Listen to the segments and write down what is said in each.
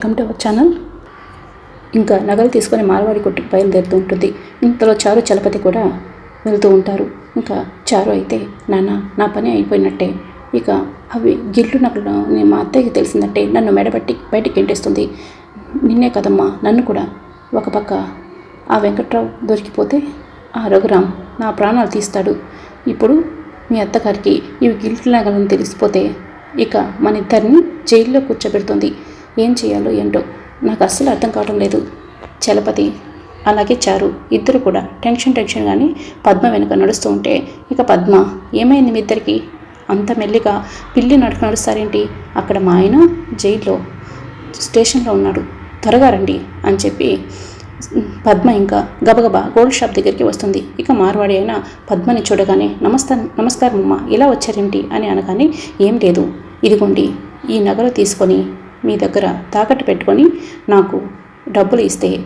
Welcome to our channel ఇంకా నగలు తీసుకొని మార్వాడి కొట్టుకు బయలుదేరుతూ ఉంటుంది. ఇంతలో చారు చలపతి కూడా వెళ్తూ ఉంటారు. ఇంకా చారు అయితే నాన్న నా పని అయిపోయినట్టే. ఇక అవి గిల్లు నగలు నేను మా అత్తయ్యకి తెలిసిందంటే నన్ను మెడబట్టి బయటికి ఎంటేస్తుంది నిన్నే కదమ్మా నన్ను కూడా ఒక పక్క ఆ వెంకట్రావు దొరికిపోతే ఆ రఘురామ్ నా ప్రాణాలు తీస్తాడు. ఇప్పుడు మీ అత్తగారికి ఇవి గిల్లు నగలను తెలిసిపోతే ఇక మన ఇద్దరిని జైల్లో కూర్చోబెడుతుంది. ఏం చేయాలో ఏంటో. నాకు అస్సలు అర్థం కావడం లేదు. చలపతి అలాగే చారు. ఇద్దరు కూడా టెన్షన్ టెన్షన్ కానీ పద్మ వెనుక నడుస్తూ ఉంటే ఇక పద్మ ఏమైంది మీ ఇద్దరికి? అంత మెల్లిగా పిల్లి నడక నడుస్తారేంటి? అక్కడ మా ఆయన జైల్లో స్టేషన్లో ఉన్నాడు. త్వరగా రండి అని చెప్పి పద్మ ఇంకా గబగబా గోల్డ్ షాప్ దగ్గరికి వస్తుంది. ఇక మార్వాడి అయినా పద్మని చూడగానే నమస్తా నమస్కారం అమ్మ ఇలా వచ్చారేంటి? అని అనగానే ఏం లేదు. ఇదిగోండి ఈ నగలు తీసుకొని మీ దగ్గర తాకట్టు పెట్టుకొని నాకు డబ్బులు ఇస్తే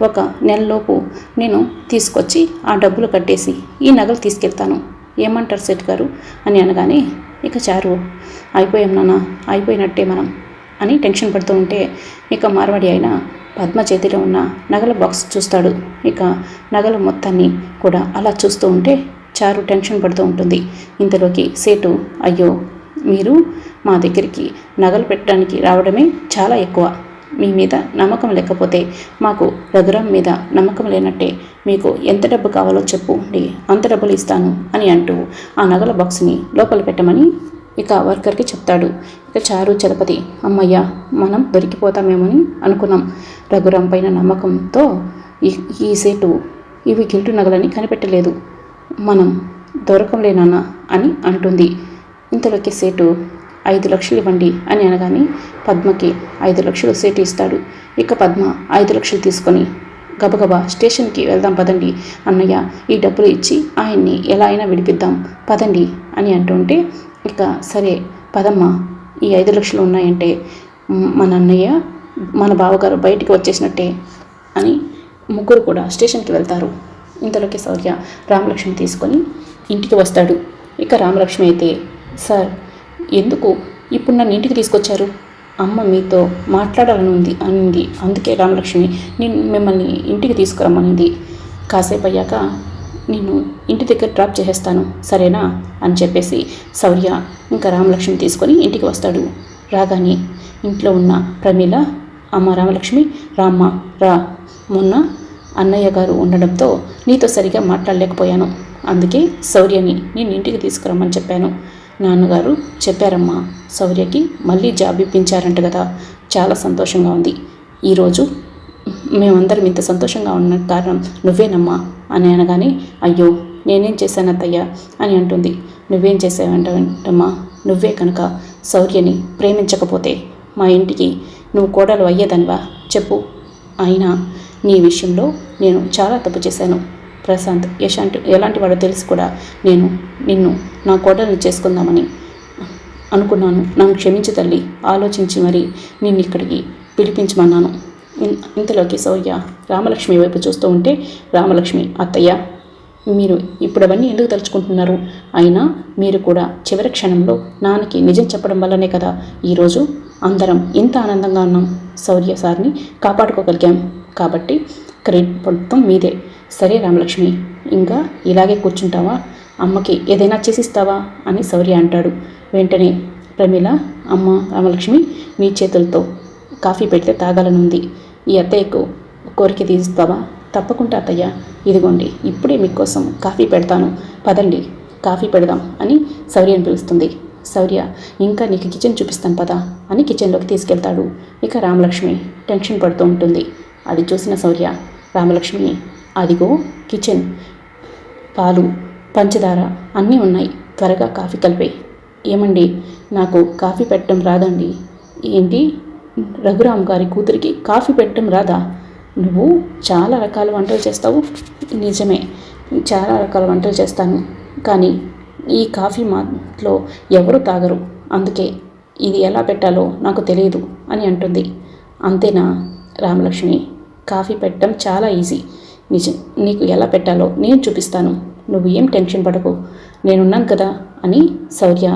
ఒక నెలలోపు నేను తీసుకొచ్చి ఆ డబ్బులు కట్టేసి ఈ నగలు తీసుకెళ్తాను. ఏమంటారు సెట్ గారు? అని అనగానే ఇక చారు అయిపోయాం నాన్న అయిపోయినట్టే మనం అని టెన్షన్ పడుతూ ఉంటే ఇక మార్వాడి అయిన పద్మ చేతిలో ఉన్న నగల బాక్స్ చూస్తాడు. ఇక నగల మొత్తాన్ని కూడా అలా చూస్తూ ఉంటే చారు టెన్షన్ పడుతూ ఉంటుంది. ఇంతలోకి సేటు అయ్యో మీరు మా దగ్గరికి నగలు పెట్టడానికి రావడమే చాలా ఎక్కువ. మీ మీద నమ్మకం లేకపోతే మాకు రఘురాం మీద నమ్మకం లేనట్టే మీకు ఎంత డబ్బు కావాలో చెప్పండి అంత డబ్బులు ఇస్తాను అని అంటూ ఆ నగల బాక్స్ని లోపల పెట్టమని ఇక వర్కర్కి చెప్తాడు. ఇక చారు చలపతి అమ్మయ్య మనం దొరికిపోతామేమని అనుకున్నాం. రఘురాం పైన నమ్మకంతో ఈ ఈ సేటు ఇవి గిల్టు నగలని కనిపెట్టలేదు. మనం దొరకంలేనన్నా అని అంటుంది. ఇంతలోకి సేటు ఐదు లక్షలు ఇవ్వండి అని అనగానే పద్మకి ఐదు లక్షలు సేటు ఇస్తాడు. ఇక పద్మ ఐదు లక్షలు తీసుకొని గబగబా స్టేషన్కి వెళ్దాం పదండి అన్నయ్య. ఈ డబ్బులు ఇచ్చి ఆయన్ని ఎలా అయినా విడిపిద్దాం పదండి అని అంటుంటే ఇక సరే పదమ్మ ఈ ఐదు లక్షలు ఉన్నాయంటే మన అన్నయ్య మన బావగారు బయటికి వచ్చేసినట్టే అని ముగ్గురు కూడా స్టేషన్కి వెళ్తారు. ఇంతలోకి సౌర్య రామలక్ష్మి తీసుకొని ఇంటికి వస్తాడు. ఇక రామలక్ష్మి అయితే సార్ ఎందుకు? ఇప్పుడు నన్ను ఇంటికి తీసుకొచ్చారు. అమ్మ మీతో మాట్లాడాలని ఉంది అనింది. అందుకే రామలక్ష్మి నేను మిమ్మల్ని ఇంటికి తీసుకురమ్మనింది. కాసేపు అయ్యాక నేను ఇంటి దగ్గర డ్రాప్ చేసేస్తాను సరేనా? అని చెప్పేసి శౌర్య ఇంకా రామలక్ష్మి తీసుకొని ఇంటికి వస్తాడు. రాగానే ఇంట్లో ఉన్న ప్రమీల అమ్మ రామలక్ష్మి రామ్మ రా మొన్న అన్నయ్య గారు ఉండడంతో నీతో సరిగా మాట్లాడలేకపోయాను. అందుకే శౌర్యని నేను ఇంటికి తీసుకురమ్మని చెప్పాను. నాన్నగారు చెప్పారమ్మా. శౌర్యకి మళ్ళీ జాబ్ ఇప్పించారంట కదా చాలా సంతోషంగా ఉంది. ఈరోజు మేమందరం ఇంత సంతోషంగా ఉన్న కారణం నువ్వేనమ్మా అని అనగానే అయ్యో నేనేం చేశాను అని అంటుంది. నువ్వేం చేసావంటమ్మా నువ్వే కనుక శౌర్యని ప్రేమించకపోతే మా ఇంటికి నువ్వు కోడలు అయ్యేదనివా? చెప్పు. అయినా నీ విషయంలో నేను చాలా తప్పు చేశాను. ప్రశాంత్ యశాంటి ఎలాంటి వాడో తెలిసి కూడా నేను నిన్ను నా కోడల్ని చేసుకుందామని అనుకున్నాను. నన్ను క్షమించు తల్లి ఆలోచించి మరి నిన్ను ఇక్కడికి పిలిపించమన్నాను. ఇన్- ఇంతలోకి సౌర్య రామలక్ష్మి వైపు చూస్తూ ఉంటే రామలక్ష్మి అత్తయ్య మీరు ఇప్పుడు అవన్నీ ఎందుకు తలుచుకుంటున్నారు? అయినా మీరు కూడా చివరి క్షణంలో నాన్నకి నిజం చెప్పడం వల్లనే కదా ఈరోజు అందరం ఇంత ఆనందంగా ఉన్నాం. శౌర్య సార్ని కాపాడుకోగలిగాం. కాబట్టి క్రెడిట్ మొత్తం మీదే. సరే రామలక్ష్మి ఇంకా ఇలాగే కూర్చుంటావా? అమ్మకి ఏదైనా చేసిస్తావా? అని శౌర్య అంటాడు. వెంటనే ప్రమీల అమ్మ రామలక్ష్మి మీ చేతులతో కాఫీ పెడితే తాగాలనుంది. ఈ అత్తయ్యకు కోరిక తీస్తావా తప్పకుండా అత్తయ్య. ఇదిగోండి ఇప్పుడే మీకోసం కాఫీ పెడతాను. పదండి కాఫీ పెడదాం అని శౌర్యని పిలుస్తుంది. శౌర్య ఇంకా నీకు కిచెన్ చూపిస్తాను పదా అని కిచెన్లోకి తీసుకెళ్తాడు. ఇక రామలక్ష్మి టెన్షన్ పడుతూ ఉంటుంది. అది చూసిన శౌర్య రామలక్ష్మి అదిగో కిచెన్ పాలు పంచదార అన్నీ ఉన్నాయి. త్వరగా కాఫీ కలిపే ఏమండి? నాకు కాఫీ పెట్టడం రాదండి. ఏంటి? రఘురామ్ గారి కూతురికి కాఫీ పెట్టడం రాదా? నువ్వు చాలా రకాల వంటలు చేస్తావు. నిజమే చాలా రకాల వంటలు చేస్తాను. కానీ ఈ కాఫీ మాట్లో ఎవరు తాగరు. అందుకే ఇది ఎలా పెట్టాలో నాకు తెలియదు అని అంటుంది. అంతేనా రామలక్ష్మి? కాఫీ పెట్టడం చాలా ఈజీ. నిజం. నీకు ఎలా పెట్టాలో నేను చూపిస్తాను. నువ్వు ఏం టెన్షన్ పడకు. నేనున్నాను కదా అని శౌర్య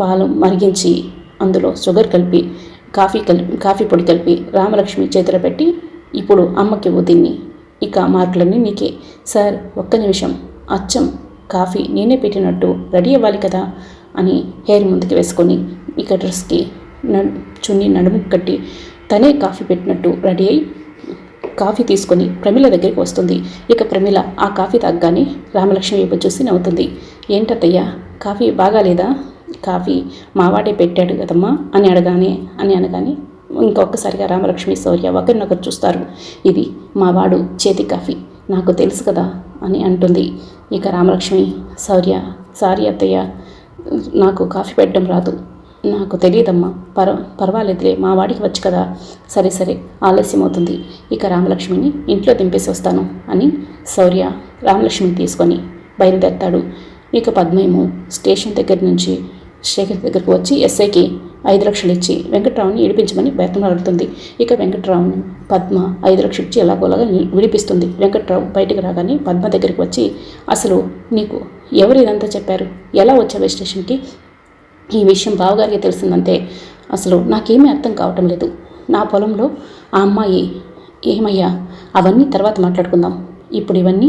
పాలు మరిగించి అందులో షుగర్ కలిపి కాఫీ కలిపి కాఫీ పొడి కలిపి రామలక్ష్మి చేతిలో పెట్టి ఇప్పుడు అమ్మకి దీన్ని ఇక మార్కులన్నీ నీకే. సార్ ఒక్క నిమిషం. అచ్చం కాఫీ నేనే పెట్టినట్టు రెడీ అవ్వాలి కదా అని హెయిర్ ముందుకు వేసుకొని ఇక డ్రెస్కి నడు చున్నీ నడుము కట్టి తనే కాఫీ పెట్టినట్టు రెడీ అయి కాఫీ తీసుకొని ప్రమిళ దగ్గరికి వస్తుంది. ఇక ప్రమిళ ఆ కాఫీ తాగ్గానే రామలక్ష్మి వైపు చూసి నవ్వుతుంది. ఏంటత్తయ్యా కాఫీ బాగాలేదా? కాఫీ మావాడే పెట్టాడు కదమ్మా అని అడగానే అని అనగానే ఇంకొకసారిగా రామలక్ష్మి శౌర్య ఒకరినొకరు చూస్తారు. ఇది మావాడు చేతి కాఫీ నాకు తెలుసు కదా అని అంటుంది. ఇక రామలక్ష్మి శౌర్య సారీ అత్తయ్య నాకు కాఫీ పెట్టడం రాదు. నాకు తెలియదమ్మా. పర్వ పర్వాలేదులే మా వాడికి వచ్చు కదా. సరే సరే ఆలస్యం అవుతుంది ఇక రామలక్ష్మిని ఇంట్లో దింపేసి వస్తాను అని శౌర్య రామలక్ష్మిని తీసుకొని బయలుదేరతాడు. ఇక పద్మేమో స్టేషన్ దగ్గర నుంచి శేఖర్ దగ్గరకు వచ్చి ఎస్ఐకి ఐదు లక్షలు ఇచ్చి వెంకట్రావుని విడిపించమని బయటమాడుతుంది ఇక వెంకట్రావుని పద్మ ఐదు లక్షలు ఇచ్చి ఎలాగోలాగా విడిపిస్తుంది. వెంకట్రావు బయటికి రాగానే పద్మ దగ్గరికి వచ్చి అసలు నీకు ఎవరు ఇదంతా చెప్పారు? ఎలా వచ్చావు స్టేషన్కి? ఈ విషయం బావగారికి తెలిసిందంటే అసలు నాకేమీ అర్థం కావటం లేదు. నా పొలంలో ఆ అమ్మాయి ఏమయ్యా అవన్నీ తర్వాత మాట్లాడుకుందాం. ఇప్పుడు ఇవన్నీ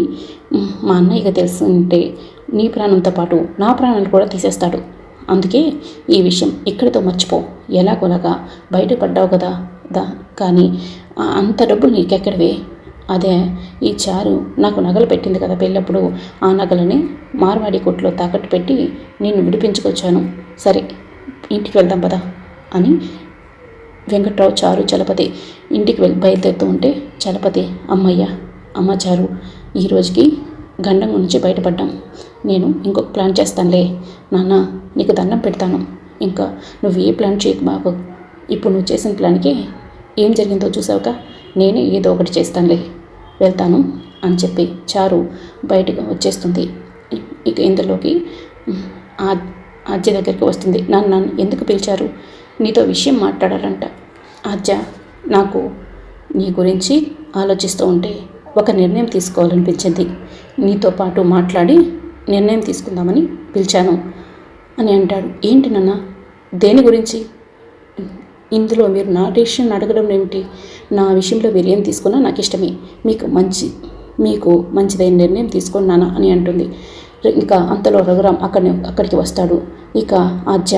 మా మా అన్నయ్యకి తెలిసింటే నీ ప్రాణంతో పాటు నా ప్రాణాలు కూడా తీసేస్తాడు. అందుకే ఈ విషయం ఇక్కడితో మర్చిపో. ఎలాగోలాగా బయటపడ్డావు కదా దా కానీ అంత డబ్బులు నీకెక్కడివే? అదే ఈ చారు నాకు నగలు పెట్టింది కదా పెళ్ళప్పుడు ఆ నగలని మార్వాడి కొట్లో తాకట్టు పెట్టి నేను విడిపించుకొచ్చాను. సరే ఇంటికి వెళ్దాం పదా అని వెంకట్రావు చారు చలపతి ఇంటికి వెళ్ళి బయలుదేరుతూ ఉంటే చలపతి అమ్మయ్య అమ్మ చారు ఈ రోజుకి గండం నుంచి బయటపడ్డాం. నేను ఇంకొక ప్లాన్ చేస్తానులే. నాన్న నీకు దండం పెడతాను. ఇంకా నువ్వు ఏ ప్లాన్ చేయకు బాబు. ఇప్పుడు నువ్వు చేసిన ప్లాన్కి ఏం జరిగిందో చూసావుగా? నేనే ఏదో ఒకటి చేస్తానులే. వెళ్తాను అని చెప్పి చారు బయటకు వచ్చేస్తుంది. ఇక ఇందులోకి ఆద్య ఆ దగ్గరికి వస్తుంది. నన్ను నన్ను ఎందుకు పిలిచారు? నీతో విషయం మాట్లాడాలంట. ఆద్య నాకు నీ గురించి ఆలోచిస్తూ ఉంటే ఒక నిర్ణయం తీసుకోవాలనిపించింది. నీతో పాటు మాట్లాడి నిర్ణయం తీసుకుందామని పిలిచాను అని అంటాడు. ఏంటి నాన్న? దేని గురించి? ఇందులో మీరు నా డెసిషన్ అడగడం ఏమిటి? నా విషయంలో మీరు ఏం తీసుకున్నా నాకు ఇష్టమే. మీకు మంచి మీకు మంచిదైన నిర్ణయం తీసుకున్నానా అని అంటుంది. ఇంకా అంతలో రఘురాం అక్కడి అక్కడికి వస్తాడు. ఇక అజ్జ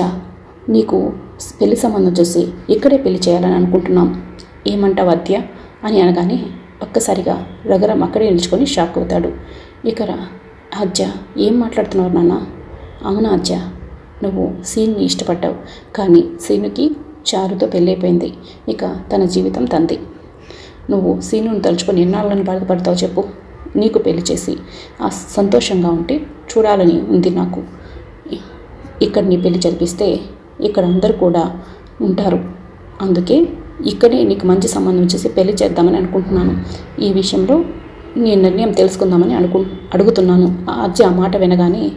నీకు పెళ్ళి సంబంధం చూసి ఇక్కడే పెళ్ళి చేయాలని అనుకుంటున్నాం. ఏమంటావు అద్య అని అనగానే ఒక్కసారిగా రఘురాం అక్కడే నిల్చుకొని షాక్ అవుతాడు. ఇక రా- ఏం మాట్లాడుతున్నావు నాన్న? అవునా అజ్జ నువ్వు సీన్ని ఇష్టపడ్డావు. కానీ సీనుకి చారుతో పెళ్ళైపోయింది. ఇక తన జీవితం తంది. నువ్వు సీనుని తలుచుకొని ఎన్నాళ్ళని బాధపడతావు చెప్పు. నీకు పెళ్ళి చేసి ఆ సంతోషంగా ఉంటే చూడాలని ఉంది నాకు. ఇక్కడ నీ పెళ్ళి జరిపిస్తే ఇక్కడ అందరూ కూడా ఉంటారు. అందుకే ఇక్కడే నీకు మంచి సంబంధం చేసి పెళ్ళి చేద్దామని అనుకుంటున్నాను. ఈ విషయంలో నీ నిర్ణయం తెలుసుకుందామని అనుకు అడుగుతున్నాను. ఆ అజ్జి ఆ మాట వినగానే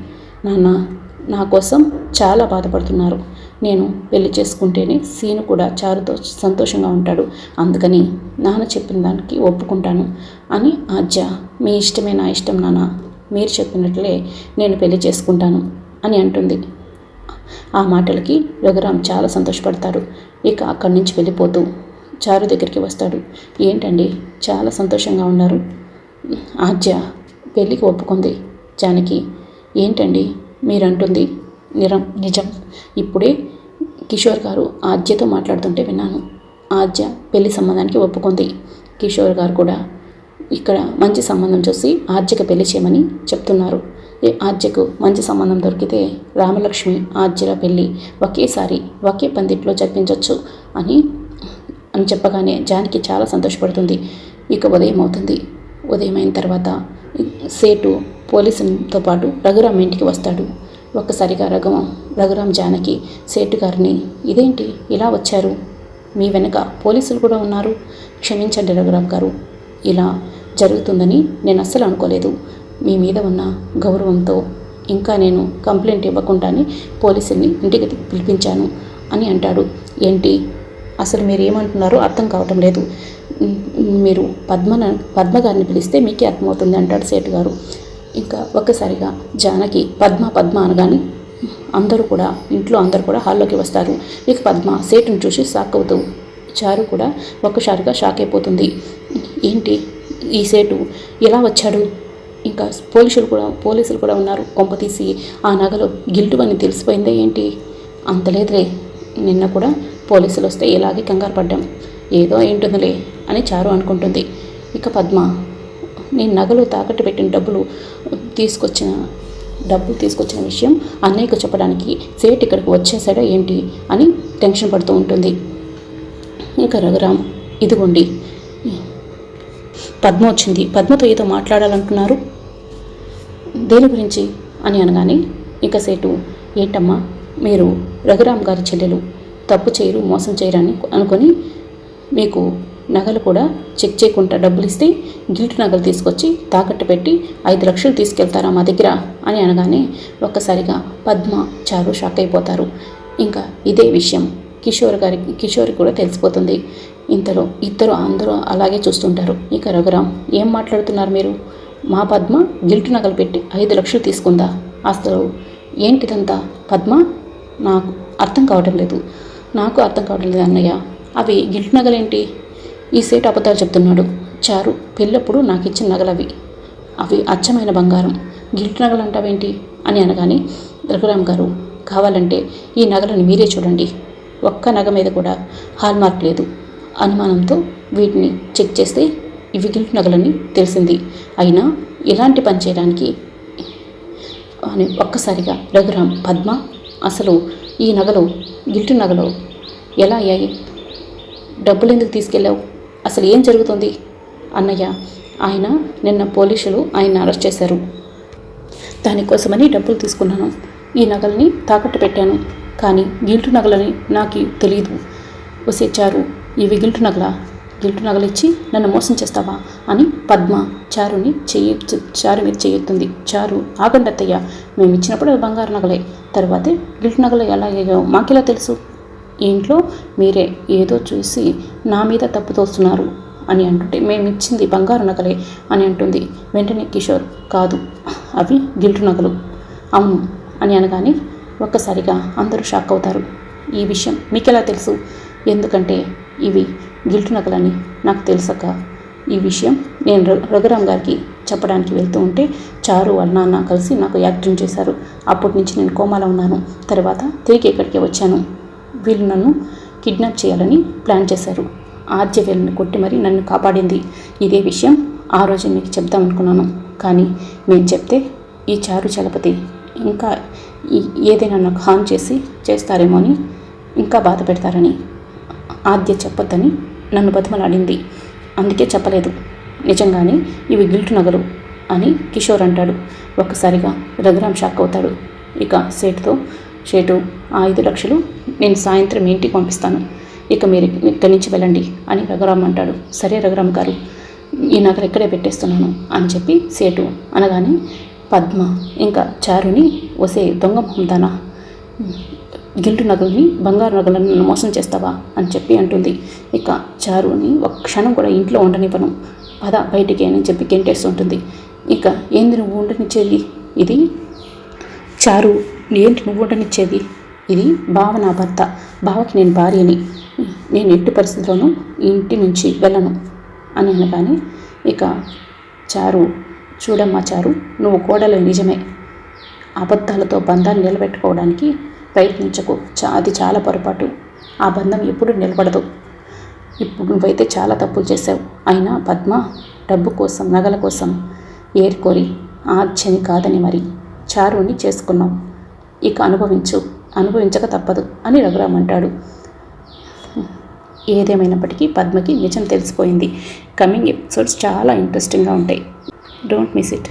నాన్న నా కోసం చాలా బాధపడుతున్నారు. నేను పెళ్ళి చేసుకుంటేనే సీను కూడా చారుతో సంతోషంగా ఉంటాడు. అందుకని నాన్న చెప్పిన దానికి ఒప్పుకుంటాను అని ఆజ్య మీ ఇష్టమే నా ఇష్టం నాన్న మీరు చెప్పినట్లే నేను పెళ్ళి చేసుకుంటాను అని అంటుంది. ఆ మాటలకి రఘురామ్ చాలా సంతోషపడతారు ఇక అక్కడి నుంచి వెళ్ళిపోతూ చారు దగ్గరికి వస్తాడు. ఏంటండి చాలా సంతోషంగా ఉన్నారు. ఆజ్య పెళ్ళికి ఒప్పుకుంది. జానకి ఏంటండి? మీరంటుంది. నిరం నిజం. ఇప్పుడే కిషోర్ గారు ఆద్యతో మాట్లాడుతుంటే విన్నాను. ఆద్య పెళ్ళి సంబంధానికి ఒప్పుకుంది. కిషోర్ గారు కూడా ఇక్కడ మంచి సంబంధం చూసి ఆద్యకు పెళ్ళి చేయమని చెప్తున్నారు. ఈ ఆద్యకు మంచి సంబంధం దొరికితే రామలక్ష్మి ఆద్యల పెళ్ళి ఒకేసారి ఒకే పందిట్లో జరిపించవచ్చు అని అని చెప్పగానే జానికి చాలా సంతోషపడుతుంది. ఇక ఉదయం అవుతుంది. ఉదయం అయిన తర్వాత సేటు పోలీసులతో పాటు రఘురామ్ ఇంటికి వస్తాడు. ఒక్కసారిగా రఘురాం రఘురాం జానకి సేటు గారిని ఇదేంటి? ఇలా వచ్చారు? మీ వెనక పోలీసులు కూడా ఉన్నారు? క్షమించండి రఘురాం గారు. ఇలా జరుగుతుందని నేను అస్సలు అనుకోలేదు. మీ మీద ఉన్న గౌరవంతో ఇంకా నేను కంప్లైంట్ ఇవ్వకుండానే పోలీసుల్ని ఇంటికి పిలిపించాను అని అంటాడు. ఏంటి? అసలు మీరు ఏమంటున్నారో అర్థం కావటం లేదు. మీరు పద్మన పద్మ గారిని పిలిస్తే మీకే అర్థమవుతుంది అంటాడు సేటు గారు. ఇంకా ఒక్కసారిగా జానకి పద్మ పద్మ అనగానే అందరూ కూడా ఇంట్లో అందరూ కూడా హాల్లోకి వస్తారు. ఇక పద్మ సేటును చూసి షాక్ అవుతూ చారు కూడా ఒక్కసారిగా షాక్ అయిపోతుంది. ఏంటి ఈ సేటు? ఎలా వచ్చాడు? ఇంకా పోలీసులు కూడా పోలీసులు కూడా ఉన్నారు. కొంప తీసి ఆ నగలు గిల్టు అని తెలిసిపోయిందే ఏంటి? అంత లేదులే. నిన్న కూడా పోలీసులు వస్తే ఇలాగే కంగారు పడ్డాం. ఏదో ఏంటుందిలే అని చారు అనుకుంటుంది. ఇక పద్మ నేను నగలు తాకట్టు పెట్టిన డబ్బులు తీసుకొచ్చిన డబ్బులు తీసుకొచ్చిన విషయం అన్నయ్యకు చెప్పడానికి సేట్ ఇక్కడికి వచ్చేసాడో ఏంటి అని టెన్షన్ పడుతూ ఉంటుంది. ఇంకా రఘురామ్ ఇదిగోండి. పద్మ వచ్చింది. పద్మతో ఏదో మాట్లాడాలంటున్నారు. దేని గురించి? అని అనగానే ఇక సేటు ఏంటమ్మా? మీరు రఘురామ్ గారి చెల్లెలు తప్పు చేయరు మోసం చేయరు అని అనుకొని మీకు నగలు కూడా చెక్ చేయకుండా డబ్బులు ఇస్తే గిల్ట్ నగలు తీసుకొచ్చి తాకట్టు పెట్టి ఐదు లక్షలు తీసుకెళ్తారా మా దగ్గర అని అనగానే ఒక్కసారిగా పద్మ చారు షాక్ అయిపోతారు. ఇంకా ఇదే విషయం కిషోర్ గారికి కిషోర్ కూడా తెలిసిపోతుంది. ఇంతలో ఇద్దరు అందరూ అలాగే చూస్తుంటారు. ఇక రఘురామ్ ఏం మాట్లాడుతున్నారు మీరు? మా పద్మ గిల్టు నగలు పెట్టి ఐదు లక్షలు తీసుకుందా? అసలు ఏంటిదంతా? పద్మ నాకు అర్థం కావటం లేదు. నాకు అర్థం కావటం లేదు అన్నయ్య. అవి గిల్టు నగలేంటి? ఈ సేట్ అబద్ధాలు చెప్తున్నాడు. చారు పెళ్ళప్పుడు నాకు ఇచ్చిన నగలవి. అవి అచ్చమైన బంగారం. గిల్ట్ నగలు అంటావేంటి అని అనగానే రఘురామ్ గారు కావాలంటే ఈ నగలను మీరే చూడండి. ఒక్క నగ మీద కూడా హాల్మార్క్ లేదు. అనుమానంతో వీటిని చెక్ చేస్తే ఇవి గిల్ట్ నగలని తెలిసింది. అయినా ఇలాంటి పని చేయడానికి అని ఒక్కసారిగా రఘురామ్ పద్మ అసలు ఈ నగలు గిల్ట్ నగలు ఎలా అయ్యాయి? డబ్బులు ఎందుకు తీసుకెళ్ళావు? అసలు ఏం జరుగుతుంది? అన్నయ్య ఆయన నిన్న పోలీసులు ఆయన అరెస్ట్ చేశారు. దానికోసమని డబ్బులు తీసుకున్నాను. ఈ నగల్ని తాకట్టు పెట్టాను. కానీ గిల్టు నగలని నాకు తెలియదు వచ్చేచ్చారు ఇవి గిల్టు నగల? గిల్టు నగలిచ్చి నన్ను మోసం చేస్తావా? అని పద్మ చారుని చెయ్యి చారు మీద చేయొత్తుంది చారు ఆగండి అత్తయ్య. మేము ఇచ్చినప్పుడు బంగారు నగలే. తర్వాతే గిల్టు నగలు ఎలా అయ్యాయో మాకెలా తెలుసు? ఇంట్లో మీరే ఏదో చూసి నా మీద తప్పు తోస్తున్నారు అని అంటుంటే మేము ఇచ్చింది బంగారు నగలే అని అంటుంది వెంటనే కిషోర్. కాదు అవి గిల్టు నగలు. అవును అని అనగానే ఒక్కసారిగా అందరూ షాక్ అవుతారు. ఈ విషయం మీకెలా తెలుసు? ఎందుకంటే ఇవి గిల్టు నగలని నాకు తెలుసక ఈ విషయం నేను రఘురామ్ గారికి చెప్పడానికి వెళ్తూ ఉంటే చారు వాళ్ళ నాన్న కలిసి నాకు యాక్టింగ్ చేశారు. అప్పటి నుంచి నేను కోమాలో ఉన్నాను. తర్వాత తిరిగి ఇక్కడికి వచ్చాను. వీళ్ళు నన్ను కిడ్నాప్ చేయాలని ప్లాన్ చేశారు. ఆద్య వీళ్ళని కొట్టి మరీ నన్ను కాపాడింది. ఇదే విషయం ఆ రోజు మీకు చెప్దాం అనుకున్నాను. కానీ మేము చెప్తే ఈ చారు చలపతి ఇంకా ఈ- ఏదైనా నాకు హామ్ చేసి చేస్తారేమో అని ఇంకా బాధ పెడతారని ఆద్య చెప్పొద్దని నన్ను బతిమలాడింది. అందుకే చెప్పలేదు. నిజంగానే ఇవి గిల్టు నగలు అని కిషోర్ అంటాడు. ఒక్కసారిగా రఘురామ్ షాక్ అవుతాడు. ఇక సేటుతో సేటు ఆ ఐదు లక్షలు నేను సాయంత్రం ఇంటికి పంపిస్తాను. ఇక మీరు ఇక్కడి నుంచి వెళ్ళండి అని రఘురామ్ అంటాడు. సరే రఘురామ్ గారు ఈ నగలు ఇక్కడే పెట్టేస్తున్నాను అని చెప్పి సేటు అనగానే పద్మ ఇంకా చారుని వసే దొంగ మొహందానా? గిల్టు నగలని బంగారు నగలను మోసం చేస్తావా? అని చెప్పి అంటుంది. ఇక చారుని ఒక క్షణం కూడా ఇంట్లో ఉండనివ్వను. పద బయటికి అని చెప్పి గెంటేస్తుంటుంది ఇక ఏంది నువ్వు ఉండనిచ్చేది? ఇది చారు ఏంటి నువ్వు ఉండనిచ్చేది? ఇది బావ నా భర్త. బావకి నేను భార్యని నేను ఎట్టి పరిస్థితుల్లోనూ ఇంటి నుంచి వెళ్ళను అని అనగానే ఇక చారు చూడమ్మా చారు నువ్వు కోడలు నిజమే. అబద్ధాలతో బంధాన్ని నిలబెట్టుకోవడానికి ప్రయత్నించకు. చా అది చాలా పొరపాటు. ఆ బంధం ఎప్పుడు నిలబడదు. ఇప్పుడు నువ్వైతే చాలా తప్పులు చేసావు అయినా పద్మ డబ్బు కోసం నగల కోసం ఏరుకోరి ఆర్చని కాదని మరి చారుని చేసుకున్నావు. ఇక అనుభవించు. అనుభవించక తప్పదు అని రఘురామ్ అంటాడు ఏదేమైనప్పటికీ పద్మకి నిజం తెలిసిపోయింది. కమింగ్ ఎపిసోడ్స్ చాలా ఇంట్రెస్టింగ్గా ఉంటాయి. Don't miss it.